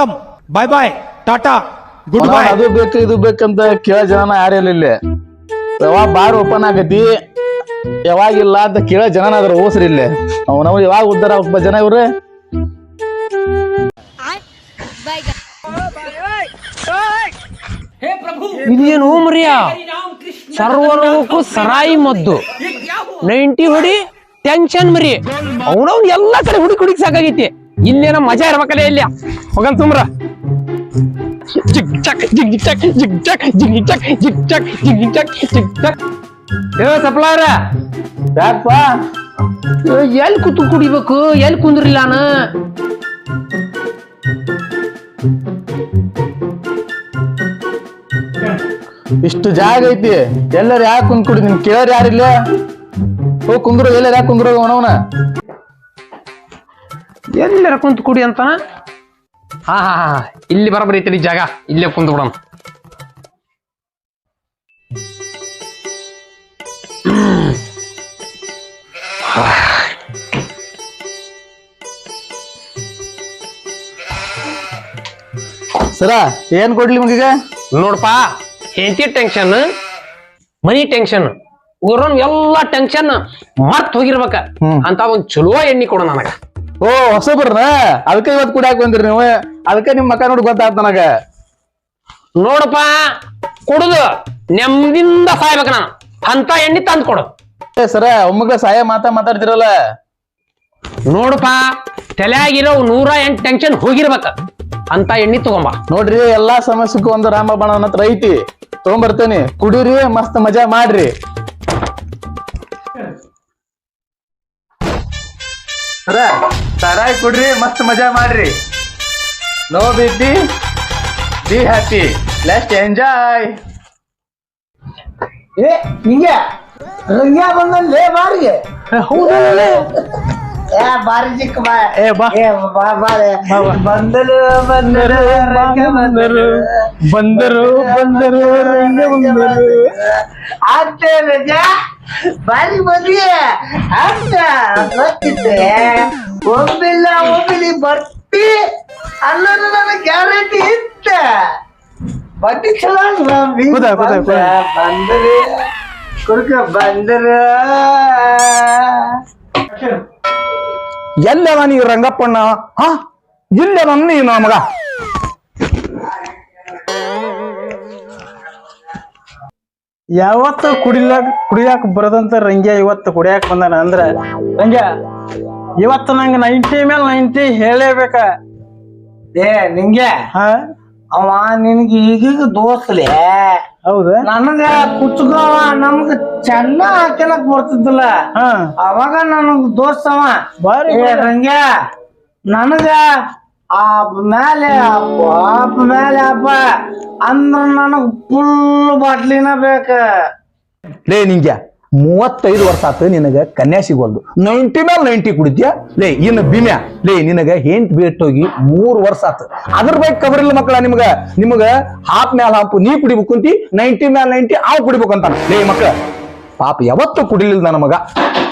ಖತಮ್ ಬಾಯ್ ಬಾಯ್ tata good ಬಾಯ್ ಅದು ಬೇಕು ಇದು ಬೇಕಂತ ಕೇಳ ಜನ ಯಾರಿಲ್ಲ ಇಲ್ಲಿ? ಯಾವಾಗ ಬಾರ್ ಓಪನ್ ಆಗತಿ. ಯಾವಾಗಿಲ್ಲ ಅಂತ ಕೇಳ ಜನ ಅದ್ರ ಓಸ್ರಿ ಇಲ್ಲಿ. ಅವ್ ನಾವು ಯಾವಾಗ ಉದ್ದಾರ ಒಬ್ಬ ಜನ ಇವ್ರೆ. ಇದೇನು ಮರಿಯ ಸರ್ವರೋಗಕ್ಕೂ ಸರಾಯಿ ಮದ್ದು. ನೈಂಟಿ ಹುಡಿ ಟೆನ್ಷನ್ ಮರಿ. ಅವನವ್ ಎಲ್ಲಾ ಕಡೆ ಹುಡುಕಿ ಹುಡುಕಿ ಸಾಕಾಗೈತಿ. ಇಲ್ಲೇನ ಮಜಾ ಇರ್ಬೇಕಲ್ಲ ಇಲ್ಲ. ಹೋಗನ್ ತುಂಬ್ರ ಜಿಗ್ ಚಕ್ ಜಿಗ್ ಚಕ್ ಜಿಗ್ ಚಕ್ ಜಿಗ್ ಚಕ್ ಜಿಗ್ ಚಕ್ ಜಿಗ್ ಚಕ್ ಜಿಗ್ ಚಕ್. ಏ ಸಪ್ಲಾರ ಯಾಕಪ್ಪ ಎಲ್ಲಿ ಕೂತು ಕುಡಿಬೇಕು? ಎಲ್ಲಿ ಕುಂದ್ರಿಲ್ಲ ಇಷ್ಟು ಜಾಗ ಐತಿ. ಎಲ್ಲರೂ ಯಾಕೆ ಕುಂದ್ ಕುಡಿ ನಿನ್ ಕೇಳೋರ್ ಯಾರಿಲ್ಲ? ಹೋಗ್ ಕುಂದ್ರು ಎಲ್ಲರ ಯಾಕೆ ಕುಂದ್ರು? ಅವನವನ ಎಲ್ಲರ ಕುಂತು ಕುಡಿ ಅಂತಾನ ಹಾ ಹಾ ಹಾ ಇಲ್ಲಿ ಬರಬರಿ ತಡಿ ಜಾಗ ಇಲ್ಲೇ ಕುಂತು ಬಿಡೋಣ. ಸರ ಏನ್ ಕೊಡ್ಲಿ ನಿಮ್ಗೀಗ? ನೋಡಪ್ಪ ಹೆಂಡತಿ ಟೆನ್ಷನ್ ಮನಿ ಟೆನ್ಷನ್ ಊರನ್ ಎಲ್ಲಾ ಟೆನ್ಷನ್ ಮರ್ತ್ ಹೋಗಿರ್ಬೇಕ. ಅಂತ ಒಂದ್ ಚಲೋ ಎಣ್ಣಿ ಕೊಡೋಣ ನನಗ. ಓ ಹೊಸಬ್ರನ? ಅದಕ್ಕೆ ಇವತ್ತು ಕುಡಿಯಾಕ ಬಂದ್ರಿ ನೀವು. ಅದಕ್ಕ ನಿಮ್ ಮಕ್ಕ ನೋಡಿ ಗೊತ್ತಾಗ್ತ ನನಗ. ನೋಡಪ್ಪ ಕುಡುದು ನೆಮ್ಮದಿಂದ ಸಾಯ್ಬೇಕ ನಾನು. ಅಂತ ಎಣ್ಣಿ ತಂದು ಕೊಡು. ಏ ಸರ ಒಮ್ಮಗ ಸಹಾಯ ಮಾತಾ ಮಾತಾಡ್ತಿರಲ್ಲ. ನೋಡಪ್ಪ ತಲೆಯಾಗಿರೋ ನೂರ ಎಂಟ್ ಟೆನ್ಷನ್ ಹೋಗಿರ್ಬೇಕ. ಅಂತ ಎಣ್ಣಿ ತಗೊಂಬ. ನೋಡ್ರಿ ಎಲ್ಲಾ ಸಮಸ್ಯೆಗೂ ಒಂದು ರಾಮಬಾಣ ಹತ್ರ ಐತಿ. ತಗೊಂಬರ್ತೇನೆ. ಕುಡೀರಿ ಮಸ್ತ್ ಮಜಾ ಮಾಡ್ರಿ. ಸರ ಸರಾಯ್ ಕುಡ್ರಿ ಮಸ್ತ್ ಮಜಾ ಮಾಡ್ರಿ. No B P be happy lest enjoy ಏ ಹಿಂಗೆ? ರಂಗ್ಯಾ ಬಂದಲ್ಲಿ ಬಾರಿಗೆ. ಏ ಬಾರಿ ಚಿಕ್ಕ ಬಾ. ಏ ಬಾ. ಏ ಬಾ ಬಾರೆ ಬಂದರು ಬಂದರು ರಂಗ ಬಂದರು. ಬಂದರು ಬಂದರು ರಂಗ ಬಂದರು. ಆಗ್ತೇ ರಜಾ? ಬಾರಿ ಬಂದಿ ಆಗ್ತ ಗೊತ್ತಿತ್ತೆ ಒಮ್ಮಿಲ್ಲ ಒಮ್ಮಿಲಿ ಬರ್ತಿ ಅಲ್ಲೂ ನನ್ನ ಗ್ಯಾರಂಟಿ ಇತ್ತ ಬಡ್ಡಿ ಚಲೋ ಅಲ್ವಾ? ಬೀಗ ಹೌದಾ, ಹೌದಾ, ಬಂದ, ಬಂದರು ಕುಡ್ಕ ಬಂದರು ಎಲ್ಲವ ನೀವು ರಂಗಪ್ಪಣ್ಣ ಹಾ ಇಲ್ಲ ನನ್ನ ನೀನು ಮಗ ಯಾವತ್ತು ಕುಡಿಲ ಕುಡಿಯಾಕ ಬರದಂತ ರಂಗ್ಯ ಇವತ್ತು ಕುಡಿಯಾಕ ಬಂದಾನ ಅಂದ್ರ ರಂಗ್ಯ ಇವತ್ತು ನಂಗೆ ನೈಂಟಿ ಮೇಲೆ ನೈಂಟಿ ಹೇಳೇಬೇಕ ಏ ನಿಂಗೆ? ಹಾ? ಅವ ನಿನ್ಗೆ ಈಗೀಗ ದೋಸ್ಲೆ ಹೌದ? ನನಗ ಕುಚ್ಕವ ನಮ್ಗ ಚೆನ್ನ ಹಾಕ್ಯನಕ್ ಬರ್ತಿದ್ದಿಲ್ಲ. ಹಾ. ಅವಾಗ ನನಗ್ ದೋಸ್ತವ ಬಾರಿ ಏ ರಂಗ್ಯ ನನಗ ಆ ಮೇಲೆ ಅಪ್ಪ ಅಪ್ಪ ಮೇಲೆ ಅಪ್ಪ ಅಂದ್ರ ನನಗ್ ಫುಲ್ ಬಾಟ್ಲಿನ ಬೇಕ. ಲೇ ನಿಂಗ ಮೂವತ್ತೈದು ವರ್ಷ ಆತು ನಿನಗ ಕನ್ಯಾ ಸಿಗೋಲ್ದು. ನೈಂಟಿ ಮೇಲೆ ನೈಂಟಿ ಕುಡಿದ್ಯಾ? ಲೇ, ಇನ್ನು ಬಿಮ್ಯಾ ಲೇ, ನಿನಗ ಹೆಂಟ್ ಬಿಟ್ಟೋಗಿ ಮೂರ್ ವರ್ಷ ಆತು ಅದ್ರ ಬೈಕ್ ಕಬರ್ ಇಲ್ಲ ಮಕ್ಕಳ ನಿಮ್ಗ. ನಿಮಗ ಹಾಪ್ ಮ್ಯಾಲ ಹಾಪು ನೀ ಕುಡಿಬೇಕು ಅಂತಿ ನೈಂಟಿ ಮ್ಯಾಲ ನೈಂಟಿ ಆವ್ ಕುಡಿಬೇಕು ಅಂತಾನ. ಲೇ ಮಕ್ಕಳ, ಪಾಪ ಯಾವತ್ತು ಕುಡಿಲಿಲ್ಲ ನನ್ನ ಮಗ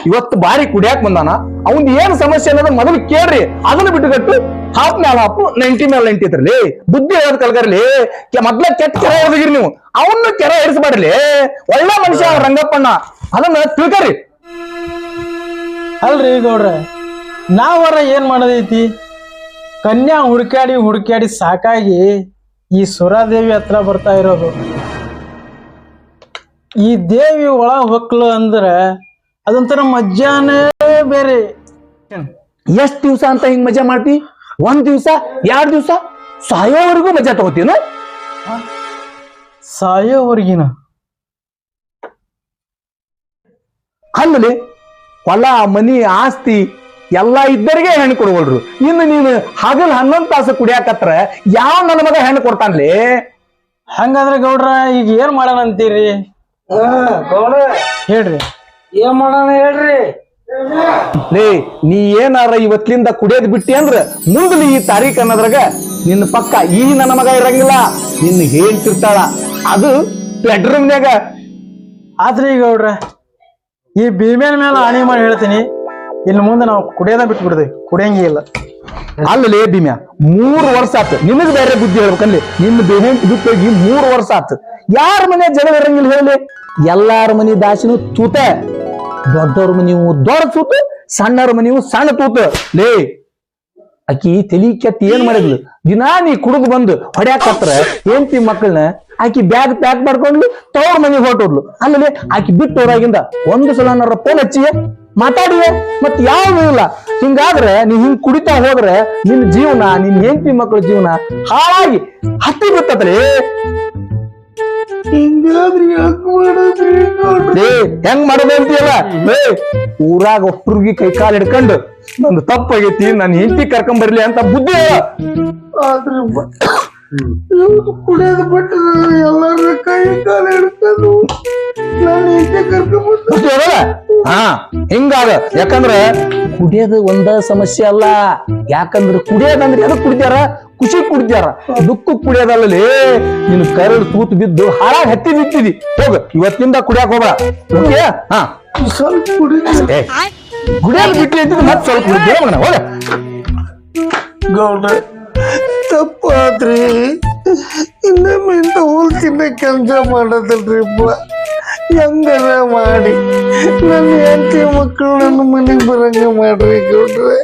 ಇವತ್ತು ಬಾರಿ ಕುಡಿಯಾಕ್ ಬಂದಾನ. ಅವ್ನ್ ಏನ್ ಸಮಸ್ಯೆ ಅನ್ನೋದು ಮೊದಲು ಕೇಳ್ರಿ. ಅದನ್ನ ಬಿಟ್ಟುಕಟ್ಟು ಹಾಫ್ ಮ್ಯಾಲ ಹಾಪು ನೈಂಟಿ ಮ್ಯಾಲ ನೈಂಟಿ ಇದ್ರಲ್ಲಿ ಬುದ್ಧಿ ಹೇಳೋದ್ ಕಲ್ಗರ್ಲಿ ಮೊದ್ಲ ಕೆಟ್ಟ ಕೆರೆ ಹೊಡೆದಿರಿ ನೀವು. ಅವನ್ನ ಕೆರೆ ಇರಿಸಬೇಡ್ರಿ ಒಳ್ಳೆ ಮನುಷ್ಯ ರಂಗಪ್ಪಣ್ಣ. ಅದನ್ನ ತಿಳ್ಕರಿ. ಅಲ್ರಿ ಗೌಡ್ರ ನಾವರ ಏನ್ ಮಾಡೋದೈತಿ? ಕನ್ಯಾ ಹುಡುಕಾಡಿ ಹುಡುಕಾಡಿ ಸಾಕಾಗಿ ಈ ಸುರಾದೇವಿ ಹತ್ರ ಬರ್ತಾ ಇರೋದು. ಈ ದೇವಿ ಒಳ ಹೊಕ್ಲು ಅಂದ್ರ ಅದೊಂಥರ ಮಜ್ಜಾನೇ ಬೇರೆ. ಎಷ್ಟ್ ದಿವ್ಸ ಅಂತ ಹಿಂಗ್ ಮಜಾ ಮಾಡ್ತಿ? ಒಂದ್ ದಿವ್ಸ ಎರಡ್ ದಿವ್ಸ ಸಾಯೋವರೆಗೂ ಮಜಾ ತಗೋತೀನ ಸಾಯೋವರೆಗಿನ? ಅಲ್ಲಲ್ಲಿ ಹೊಲ ಮನಿ ಆಸ್ತಿ ಎಲ್ಲಾ ಇದ್ದರಿಗೆ ಹೆಣ್ಣು ಕೊಡುವಲ್ರು. ಇನ್ನು ನೀನು ಹಗಲ್ ಹನ್ನೊಂದು ತಾಸು ಕುಡಿಯಾಕತ್ರ ಯಾವ ನನ್ನ ಮಗ ಹೆಣ್ಣು ಕೊಡ್ತಾನ್ಲಿ? ಹಂಗಂದ್ರೆ ಗೌಡ್ರ ಈಗ ಏನ್ ಮಾಡೋಣ ಅಂತೀರಿ ಹೇಳ್ರಿ. ಏನ್ ಮಾಡೋಣ ಹೇಳ್ರಿ? ಲೇ ನೀ ಏನಾರ ಇವತ್ತಿಂದ ಕುಡಿಯೋದ್ ಬಿಟ್ಟಿ ಅಂದ್ರ ಮುಂದಿನ ಈ ತಾರೀಖ್ ಅನ್ನೋದ್ರಾಗ ನಿನ್ನ ಪಕ್ಕ ಈ ನನ್ನ ಮಗ ಇರಂಗಿಲ್ಲ. ನಿನ್ನ ಹೇಳ್ತಿರ್ತಾಳ ಅದು ಪ್ಲ್ಯಾಟ್ರೂಮ್ನ್ಯಾಗ ಆದ್ರೆ ಈಗ ಗೌಡ್ರ ಈ ಭೀಮೇನ ಮೇಲೆ ಆಣಿ ಮಾಡಿ ಹೇಳ್ತೀನಿ. ಇನ್ನು ಮುಂದೆ ನಾವು ಕುಡಿಯೋದ ಬಿಟ್ಬಿಡ್ತೀವಿ ಕುಡಿಯಂಗೇ ಇಲ್ಲ. ಅಲ್ಲಲೇ ಭೀಮ್ಯ ಮೂರು ವರ್ಷ ಆತು. ನಿನಗ್ ಬೇರೆ ಬುದ್ಧಿ ಹೇಳ್ಬೇಕಲ್ಲಿ? ನಿನ್ನ ಬೇಹೆ ಬಿಟ್ಟೋಗಿ ಮೂರು ವರ್ಷ ಆತು. ಯಾರ ಮನೆ ಜನ ಇರಂಗಿಲ್ಲ ಹೇಳಿ? ಎಲ್ಲಾರ ಮನಿ ದಾಸಿನೂ ತೂತ. ದೊಡ್ಡವ್ರ ಮನಿವು ದೊಡ್ಡ ತೂತು, ಸಣ್ಣವ್ರ ಮನಿವು ಸಣ್ಣ ತೂತ. ಲೇ, ಆಕಿ ತಲಿ ಕೆತ್ತಿ ಏನ್ ಮಾಡಿದ್ಲು? ದಿನಾ ನೀ ಕುಡಿದು ಬಂದು ಹೊಡ್ಯಾಕತ್ರ ಏಂತಿ ಮಕ್ಕಳನ್ನ ಆಕಿ ಬ್ಯಾಗ್ ಪ್ಯಾಕ್ ಮಾಡ್ಕೊಂಡ್ಲು ತವ್ರ ಮನೆಗೆ ಹೊರಟೋದ್ಲು. ಆಮೇಲೆ ಆಕಿ ಬಿಟ್ಟು ಹೊರಗಿಂದ ಒಂದು ಸಲ ನನ್ನ ಫೋನ್ ಹಚ್ಚಿ ಮಾತಾಡಿವೆ ಮತ್ ಯಾವ್ದು ಇಲ್ಲ. ಹಿಂಗಾದ್ರೆ ನೀ ಹಿಂಗ್ ಕುಡಿತಾ ಹೋದ್ರೆ ನಿನ್ ಜೀವನ, ನಿನ್ ಹೆಂಡತಿ ಮಕ್ಕಳ ಜೀವನ ಹಾಳಾಗಿ ಹತ್ತಿ ಬಿತ್ತತ್ರಿ ಏ ಹೆಂಗ್ ಮಾಡೋದು ಅಂತೀಯಲ್ಲ? ಏ ಊರಾಗ ಒಬ್ರಿಗೆ ಕೈ ಕಾಲು ಹಿಡ್ಕೊಂಡು ನಂದು ತಪ್ಪಾಗೈತಿ ನನ್ನ ಹೆಂಡತಿ ಕರ್ಕೊಂಡ್ ಬರ್ಲಿ ಅಂತ ಬುದ್ಧಿ ಹಿಂಗಾಗ ಕುಡಿಯೋದು ಬಿಟ್ಟು ಎಲ್ಲಾರ ಕೈ ಕಾಲು ಹಿಡ್ಕೊಂಡು ಹಾ ಹಿಂಗಾದ ಯಾಕಂದ್ರ ಕುಡಿಯೋದು ಒಂದ ಸಮಸ್ಯೆ ಅಲ್ಲ. ಯಾಕಂದ್ರ ಕುಡಿಯೋದಂದ್ರೆ ಎದಕ್ ಕುಡಿದ್ಯಾರ ಖುಷಿ ಕುಡಿದ್ಯಾರ ದುಃಖ ಕುಡಿಯೋದಲ್ಲೇ ನಿನ್ ಕರಳು ತೂತು ಬಿದ್ದು ಹಾಳಾಗಿ ಹತ್ತಿ ಬಿತ್ತಿದಿ ಹೋಗ ಇವತ್ತಿಂದ ಕುಡಿಯಾಕ ಹೋಗ? ಹಾ. ಕುಡಿಯೋದು ಬಿಟ್ಟು ಇದ್ದಿದ್ದು ಮತ್ತೆ ಸ್ವಲ್ಪ ಕುಡಿದ್ಯಾ ಮಗನ ಹೋಗ. ಗೌಡ್ರ ತಪ್ಪಾದ್ರಿ. ಇನ್ನೊಮ್ಮೆ ಇಂಥ ಹೋಲ್ ತಿನ್ನ ಕೆಲಸ ಮಾಡೋದಲ್ರಿಪ್ಪ ಹೆಂಗಾರ ಮಾಡಿ ನನ್ನ ಹೆಂಡತಿ ಮಕ್ಕಳು ನನ್ನ ಮನೆಗೆ ಬರಂಗ ಮಾಡ್ರಿ ಗೌಡ್ರೆ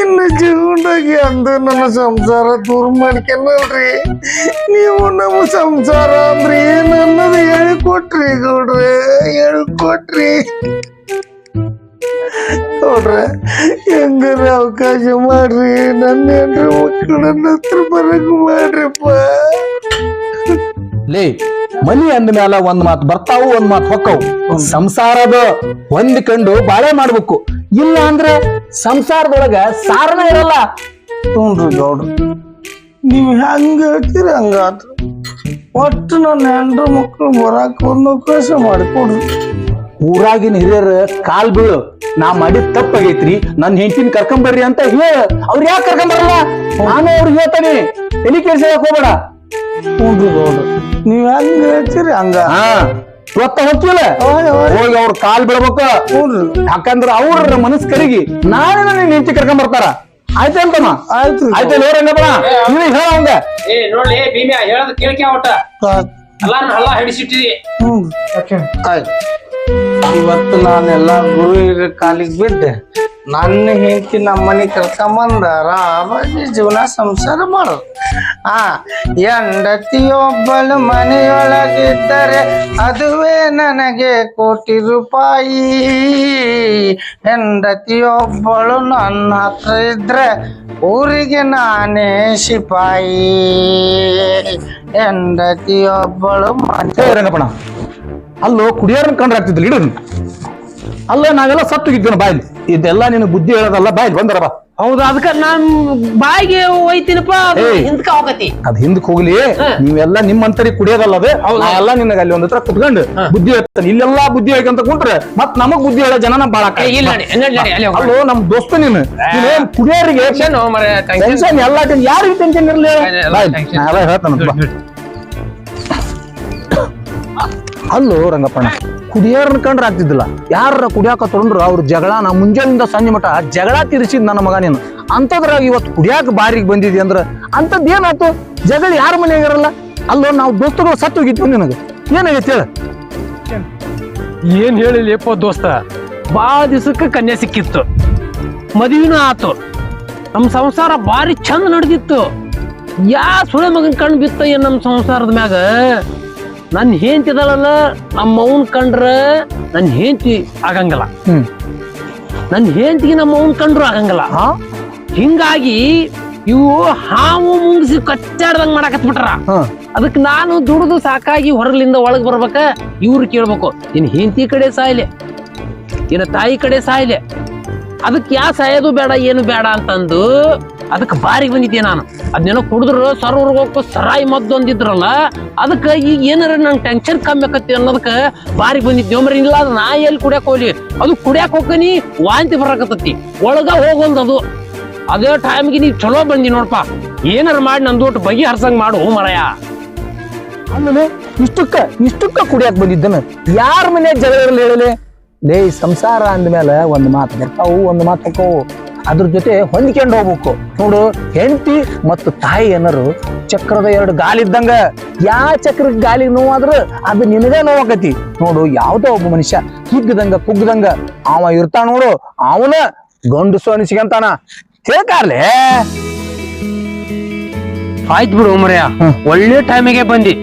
ಇನ್ನು ಜೀವನದಾಗಿ ಅಂದು ನನ್ನ ಸಂಸಾರ ದೂರ ಮಾಡ್ಕೊಂಡಲ್ರಿ ನೀವು ನಮ್ಮ ಸಂಸಾರ ಅಂದ್ರೆ ಏನು ಅನ್ನೋದು ಹೇಳಿಕೊಟ್ರಿ ಗೌಡ್ರೆ ಹೇಳಿಕೊಟ್ರಿ ನೋಡ್ರೆ ಹೆಂಗಾರ ಅವಕಾಶ ಮಾಡ್ರಿ ನನ್ನ ಹೆಂಡ್ರ ಮಕ್ಕಳು ನನ್ನ ಹತ್ರ ಬರಂಗ ಮಾಡ್ರಿಪ್ಪ ಲೇ ಮನಿ ಅಂದ ಮ್ಯಾಲ ಒಂದ್ ಮಾತು ಬರ್ತಾವು ಒಂದ್ ಮಾತು ಹೊಕ್ಕವು. ಸಂಸಾರದ ಹೊಂದಿಕೊಂಡು ಬಾಳೆ ಮಾಡ್ಬೇಕು. ಇಲ್ಲ ಅಂದ್ರೆ ಸಂಸಾರದೊಳಗ ಸಾರನ ಇರಲ್ಲ. ಹ್ಞೂ ಗೌಡ್ರು. ನೀವು ಹೆಂಗ ಹೇಳ್ತೀರಿ ಹಂಗಾತ್ರ ಒಟ್ಟು ನನ್ನ ಹೆಂಡ್ರ ಮಕ್ಕಳು ಬರಾಕ ಒಂದು ಅವಕಾಶ ಮಾಡಿಕೊಡ್ರಿ ಊರಾಗಿನ ಹಿರಿಯರ ಕಾಲ್ ಬೀಳು. ನಾ ಮಾಡಿದ ತಪ್ಪಾಗೈತ್ರಿ. ನನ್ನ ಹೆಂಡತಿನ ಕರ್ಕೊಂಬರ್ರಿ ಅಂತ ಹೇಳ. ಅವ್ರು ಯಾಕೆ ಕರ್ಕೊಂಬರಲ್ಲ ನಾನು ಅವ್ರಿಗೆ ಹೇಳ್ತಾನೆ. ತಲೆ ಕೆಲ್ಸ ಹೋಗ್ಬೇಡ? ಹ್ಞೂ ನೀವು ಹೆಂಗ ಹೇಳ್ತೀರಿ ಹಂಗ? ಹಾ ಇವತ್ತ. ಹೋಗಿ ಅವ್ರ ಕಾಲ್ ಬಿಡ್ಬೇಕು. ಯಾಕಂದ್ರ ಅವ್ರ ಮನಸ್ ಕರಿಗಿ ನಾಳೆ ನನ್ನ ಹೆಂಡತಿ ಕರ್ಕೊಂಡ್ ಬರ್ತಾರ. ಆಯ್ತಂತಮ್ಮ ಆಯ್ತು. ಆಯ್ತು ಹೇಳ ಹಂಗ. ಏ ನೋಡ್ಲಿ ಭೀಮ್ಯಾ ಹೇಳದ್ ಕೇಳ್ಕೆ ಒಟ್ಟ. ಎಲ್ಲಾರು ಹಳ್ಳ ಹಿಡಿಸಿಟ್ಟಿದಿ. ಹ್ಞೂ ಆಯ್ತು. ಇವತ್ತು ನಾನೆಲ್ಲ ಗುರು ಹಿರಿಯರ ಕಾಲಿಗೆ ಬಿದ್ದೆ. ನನ್ನ ಹೆಂಡತಿ ನಮ್ಮ ಮನೆ ಕರ್ಕೊಂಬಂದ ಆರಾಮಾಗಿ ಜೀವನ ಸಂಸಾರ ಮಾಡೋದು. ಆ, ಹೆಂಡತಿಯೊಬ್ಬಳು ಮನೆಯೊಳಗಿದ್ದರೆ ಅದುವೇ ನನಗೆ ಕೋಟಿ ರೂಪಾಯಿ. ಹೆಂಡತಿಯೊಬ್ಬಳು ನನ್ನ ಹತ್ರ ಇದ್ರೆ ಊರಿಗೆ ನಾನೇ ಸಿಪಾಯಿ. ಹೆಂಡತಿಯೊಬ್ಬಳು ಮನೆ ರಂಗಪ್ಪಣ ಅಲ್ಲೋ ಕುಡಿಯೋರನ್ನ ಕಂಡ್ರೆ ಆಗ್ತಿದ್ದಿಲ್ಲ ಇಡು ನೀನು. ಅಲ್ಲ ನಾವೆಲ್ಲ ಸತ್ತುಗಿದ್ದೇನೆ ಬಾಯ್ಲಿ ಇದೆಲ್ಲ ನಿನ್ನ ಬುದ್ಧಿ ಹೇಳೋದಲ್ಲ ಬಾಯ್ಲಿ ಬಂದರ ಬಾ. ಹೌದು ಅದಕ್ಕ ನಾನ್ ಬಾಯಿಗೆ ಹೋಯ್ತೀನಪ್ಪ ಅದು ಏಯ್. ಹಿಂದ್ಕ ಹೋಗತಿ. ಅದ್ ಹಿಂದಕ್ ಹೋಗ್ಲಿ. ನೀವೆಲ್ಲ ನಿಮ್ಮಂತರಿ ಕುಡಿಯೋದಲ್ಲ ಅದು ಎಲ್ಲ ನಿನಗೆ ಅಲ್ಲಿ ಒಂದ್ ಹತ್ರ ಕುತ್ಕೊಂಡು ಬುದ್ಧಿ ಹೇಳ್ತಾನೆ. ಇಲ್ಲೆಲ್ಲಾ ಬುದ್ಧಿ ಹೇಳ್ಕೊಂತ ಕುಂಟ್ರೆ ಮತ್ ನಮಗ್ ಬುದ್ಧಿ ಹೇಳೋ ಜನನ ಬಾಳ ಏ, ಇಲ್ಲ ನಡಿ, ನಡಿ, ನಡಿ, ಅಲ್ಲಿ ಹೋಗೋಣ. ಅಲ್ಲೋ ನಮ್ ದೋಸ್ತ ನೀನು. ನೀನೇನ್ ಕುಡಿಯೋರಿಗೆ ಟೆನ್ಷನ್ ಮರೆ ಟೆನ್ಷನ್ ಎಲ್ಲ ಯಾರಿಗೆ ಟೆನ್ಷನ್ ಇರ್ಲಿ. ಹೇಳ್ತಾನ ಎಲ್ಲ ಬಾ. ಅಲ್ಲೋ ರಂಗಪ್ಪಣ್ಣ, ಕುಡಿಯೋರ್ನ ಕಂಡ್ರೆ ಆಗ್ತಿದ್ದಿಲ್ಲ. ಯಾರ ಕುಡಿಯಾಕ ತೊಗೊಂಡ್ರು ಅವ್ರ ಜಗಳ, ನಾ ಮುಂಜಾನಿಂದ ಸಂಜೆ ಮಟ ಜಗಳ ತೀರಿಸಿದ್ ನನ್ನ ಮಗ ನೀನು. ಅಂಥದ್ರಾಗ ಇವತ್ತು ಕುಡಿಯಾಕ ಬಾರಿಗೆ ಬಂದಿದ್ದಿ ಅಂದ್ರ ಅಂತದ್ ಏನಾಯ್ತು? ಜಗಳ ಯಾರ ಮನೆಯಾಗಿರಲ್ಲ? ಅಲ್ಲೋ ನಾವು ದೋಸ್ತರು ಸತ್ತು ಹೋಗಿದ್ವಿ ನಿನಗೆ. ಏನಾಗೈತೆ ಹೇಳ. ಏನ್ ಹೇಳಿಲ್ಲಪ್ಪ ದೋಸ್ತ. ಬಾಳ ದಿವಸಕ್ಕೆ ಕನ್ಯಾ ಸಿಕ್ಕಿತ್ತು. ಮದುವೆನೂ ಆತು. ನಮ್ ಸಂಸಾರ ಬಾರಿ ಚಂದ ನಡೆದಿತ್ತು. ಯಾ ಸುಳೆ ಮಗನ್ ಕಣ್ ಬಿತ್ತ ಏನ್ ನಮ್ ಸಂಸಾರದ ಮ್ಯಾಗ? ನನ್ ಹೆಂಡತಿ ಇದಳಲ್ಲ ನಮ್ಮ ಅವನ್ ಕಂಡ್ರ ನನ್ನ ಹೆಂಡತಿ ಆಗಂಗಿಲ್ಲ. ನನ್ನ ನನ್ ಹೆಂಡತಿಗೆ ನಮ್ಮ ಅವನ್ ಕಂಡ್ರು ಆಗಂಗಲ್ಲ. ಹಿಂಗಾಗಿ ಇವು ಹಾವು ಮುಂಗಿಸಿ ಕಚ್ಚಾಡ್ದಂಗ್ ಮಾಡಾಕತ್ಬಿಟ್ರ. ಬಿಟ್ರ ಅದಕ್ಕೆ ನಾನು ದುಡಿದು ಸಾಕಾಗಿ ಹೊರಲಿಂದ ಒಳಗ್ ಬರ್ಬೇಕ ಇವ್ರು ಕೇಳ್ಬೇಕು ನಿನ್ ಹೆಂಡತಿ ಕಡೆ ಸಾಯ್ಲೆ ನಿನ್ನ ತಾಯಿ ಕಡೆ ಸಾಯ್ಲೆ ಅದಕ್ಕೆ ಯಾ ಸಾಯೋದು ಬೇಡ, ಏನು ಬೇಡ ಅಂತಂದು ಅದಕ್ಕೆ ಬಾರಿ ಬಂದಿದ್ದೆ ನಾನು. ಅದನ್ನೇನೋ ಕುಡಿದ್ರು ಸರ್ವರ್ಗೋಕು ಸರಾಯಿ ಮದ್ದು ಒಂದಿದ್ರಲ್ಲ ಅದಕ್ಕೆ ಈಗ ಏನಾರ ನಂಗೆ ಟೆನ್ಷನ್ ಕಮ್ಮಿ ಆಕತ್ತಿ ಅನ್ನೋದಕ್ಕೆ ಬಾರಿ ಬಂದಿದ್ದೆ. ಮರಿ ಇಲ್ಲ, ಅದು ನಾ ಎಲ್ಲಿ ಕುಡಿಯಕ್ಕೆ ಹೋಗ್ಲಿ? ಅದು ಕುಡಿಯಕ್ಕೆ ಹೋಗ್ಕನಿ, ವಾಂತಿ ಬರಕತ್ತತಿ. ಒಳಗ ಹೋಗೋಲ್ದು ಅದು ಅದೇ ಟೈಮ್ಗೆ ನೀ ಚಲೋ ಬಂದಿ ನೋಡಪ್ಪ ಏನಾರ ಮಾಡಿ ನಂದು ಒಟ್ಟು ಬಗೆ ಹರ್ಸಂಗ್ ಮಾಡು ಮರಯ. ಆಮೇಲೆ ಇಷ್ಟಕ್ಕ ಇಷ್ಟಕ್ಕ ಕುಡಿಯಕ್ಕೆ ಬಂದಿದ್ದನ. ಯಾರ ಮನೆ ಜಗಳ ಹೇಳಲೆ? ಲೇ ಸಂಸಾರ ಅಂದಮೇಲೆ ಒಂದು ಮಾತು ಬರ್ತಾವು ಒಂದು ಮಾತು ಹಾಕೋವು ಅದ್ರ ಜೊತೆ ಹೊಂದ್ಕೊಂಡು ಹೋಗ್ಬೇಕು. ನೋಡು ಹೆಂಡತಿ ಮತ್ತು ತಾಯಿ ಏನಾರು ಚಕ್ರದ ಎರಡು ಗಾಲಿ ಇದ್ದಂಗ ಯಾ ಚಕ್ರದ ಗಾಲಿ ನೋವಾದ್ರೆ ಅದು ನಿನಗೇ ನೋವಾಕತಿ. ನೋಡು ಯಾವುದೋ ಒಬ್ಬ ಮನುಷ್ಯ ಹಿಗ್ಗದಂಗ ಕುಗ್ಗದಂಗ ಅವ ಇರ್ತಾನ ನೋಡು ಅವನ ಗಂಡಸು ಅನಿಸ್ಕೊಂತಾನ. ತಿಳ್ಕಾರ್ಲೆ? ಆಯ್ತು ಬಿಡು ಮರ್ಯ ಒಳ್ಳೆ ಟೈಮಿಗೆ ಬಂದಿ.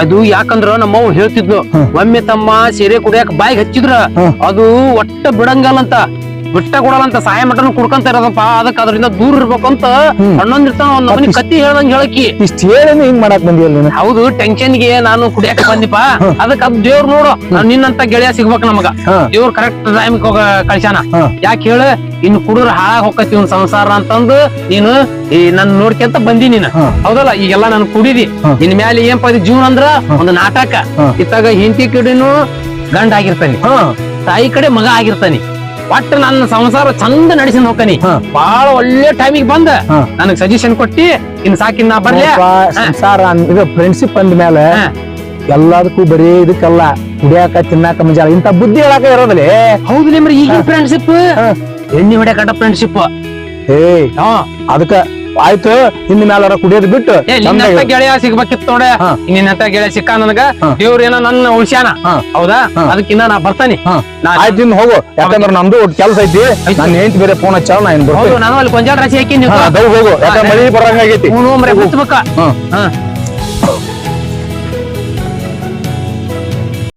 ಅದು ಯಾಕಂದ್ರ ನಮ್ಮವ್ ಹೇಳ್ತಿದ್ನು ಒಮ್ಮೆ ತಮ್ಮ ಸೀರೆ ಕುಡಿಯಾಕ ಬಾಯಿಗೆ ಹಚ್ಚಿದ್ರ ಅದು ಒಟ್ಟ ಬಿಡಂಗಲ್ಲಂತ. ಬಿಟ್ಟ ಕೊಡಲ್ಲಂತ ಸಹಾಯ ಮಟನ್ ಕುಡ್ಕಂತ ಇರೋದಪ್ಪ. ಅದಕ್ಕ ಅದರಿಂದ ದೂರ ಇರ್ಬೇಕಂತ ಅಣ್ಣಂದಿರ್ತಾನ ಒಂದ್ ನಮನಿ ಕತ್ತಿ ಹೇಳ್ದಂಗ್ ಹೇಳಕಿ ಇಷ್ಟ ಹೇಳಿನ ಹಿಂಗ್ ಮಾಡಕ್ ಬಂದಿಯಲ್ಲ ನೀನು? ಹೌದು ಟೆನ್ಷನ್ಗೆ ನಾನು ಕುಡಿಯಕ್ ಬಂದಿಪ್ಪ. ಅದಕ್ಕ ಅದ್ ದೇವ್ರ ನೋಡು ನಾನ್ ನಿನ್ನಂತ ಗೆಳೆಯ ಸಿಗ್ಬೇಕು ನಮಗ. ದೇವ್ರ ಕರೆಕ್ಟ್ ಟೈಮ್ ಹೋಗ ಕಳ್ಸಾನ. ಯಾಕೆ ಹೇಳ ಇನ್ ಕುಡುದ್ರ ಹಾಳಾಗ್ ಹೋಗತಿ ಒಂದ್ ಸಂಸಾರ ಅಂತಂದು ನೀನು ಈ ನನ್ ನೋಡ್ಕೊಂತ ಬಂದಿ ನೀನು. ಹೌದಲ್ಲ ಈಗೆಲ್ಲ ನಾನು ಕುಡಿದಿ. ನಿನ್ ಮ್ಯಾಲೆ ಏನ್ ಪದ ಜೀವನ ಅಂದ್ರ ಒಂದು ನಾಟಕ. ಇತ್ತಾಗ ಹಿಂತಿ ಕಿಡಿನು ಗಂಡ ಆಗಿರ್ತಾನೆ. ತಾಯಿ ಕಡೆ ಮಗ ಆಗಿರ್ತಾನೆ. ಒಟ್ಟು ನನ್ನ ಸಂಸಾರ ಚಂದ ನಡೆಸಿನ ಹೋಗ್ತಾನಿ ಹಾ. ಬಾಳ ಒಳ್ಳೆ ಟೈಮಿಗೆ ಬಂದ ಹಾ. ನನಗ್ ಸಜೆಷನ್ ಕೊಟ್ಟಿ ಇನ್ ಸಾಕಿನ್ ನಾ ಬರ್ಲಿ ನೋಡ್ಪ, ಸಂಸಾರ ಅನ್- ಇದು ಫ್ರೆಂಡ್ಶಿಪ್ ಅಂದ ಮೇಲೆ ಹಾ. ಎಲ್ಲದಕ್ಕೂ ಬರೀ ಇದಕ್ಕಲ್ಲ ಕುಡಿಯಾಕ ತಿನ್ನಾಕ ಮಜಾ ಇಂತ ಬುದ್ಧಿ ಹೇಳಾಕ ಇರೋದಲ್ಲೇ ಹೌದು ನಿಮ್ರಿ ಈಗಿನ ಫ್ರೆಂಡ್ಶಿಪ್ ಎಣ್ಣೆ ಹೊಡ್ಯಾಕಟ ಫ್ರೆಂಡ್ಶಿಪ್ ಏ ಹಾ ಅದಕ್ಕ ಆಯ್ತು ಇನ್ ಮ್ಯಾಲಾರ ಕುಡಿಯೋದ್ ಬಿಟ್ಟು ನಿನ್ನಂತ. ಗೆಳೆಯ ಸಿಗ್ಬೇಕಿತ್ತು ನೋಡ ಹಾ. ನಿನ್ನಂತ ಗೆಳೆಯ ಸಿಕ್ಕ ನನಗ. ದೇವ್ರ ಏನೋ ನನ್ನ ಉಳ್ಸ್ಯಾನ. ಹೌದಾ. ಅದಕ್ಕಿನ್ನ ನಾ ಬರ್ತಾನೆ. ಆಯ್ತು ಇನ್ನು ಹೋಗು. ಯಾಕಂದ್ರೆ ನಮ್ದು ಕೆಲಸ ಐತಿ. ನನ್ನ ನಾನು ಹೆಂಡತಿ ಬೇರೆ ಫೋನ್ ಹಚ್ಚಾಳ ನಾ ಇನ್ ಹೌದು ಬರ್ತೀನಿ ನಾನು ಅಲ್ಲಿ ಗೊಂಜಾಳ ರಾಶಿ ಹಾಕಿ ನೀವು. ಹೋಗು. ಯಾಕಂದ್ರೆ ಮಳಿ ಬರಂಗ ಆಗೈತಿ. ಹ್ಞೂ ಮರೆ ಮುಚ್ಚಬೇಕ ಹಾ. ಹಾ.